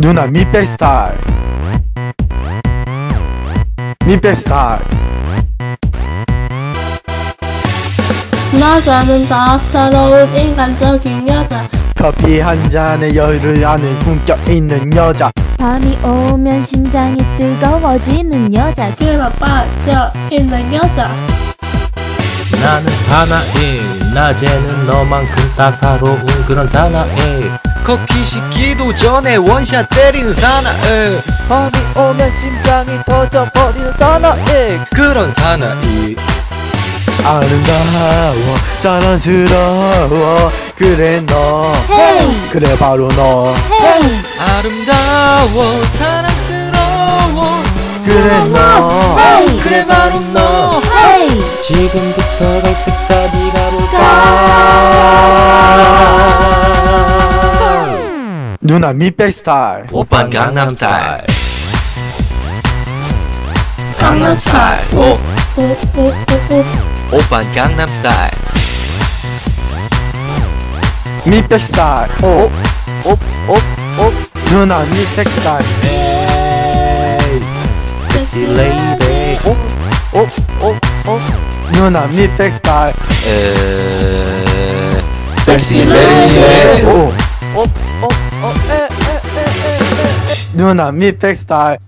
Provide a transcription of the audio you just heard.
누나 미백 스타일. 미백 스타일. 나자는 따사로운 인간적인 여자. 커피 한 잔에 여유를 아는 품격 있는 여자. 밤이 오면 심장이 뜨거워지는 여자. 그런 빠져 있는 여자. 나는 사나이. 낮에는 너만큼 따사로운 그런 사나이 커피 식기도 전에 원샷 때리는 사나이. 밤이 오면 심장이 터져버리는 사나이. 그런 사나이. 아름다워 자랑스러워. 그래 너. 헤이! 그래 바로 너. 헤이! 아름다워 사랑스러워. 그래 너. 헤이! 그래 바로 너 누나 미백 스타일. 오빤 강남 스타일. 강남 스타일. 오. 오오오오 오빤 강남 스타일. 미백 스타일. 오. 옵옵옵 누나 미백 스타일. 에이 섹시 레이디 옵옵옵 누나 미백 스타일. 에... 섹시 레이디 오 옵옵 옵 에에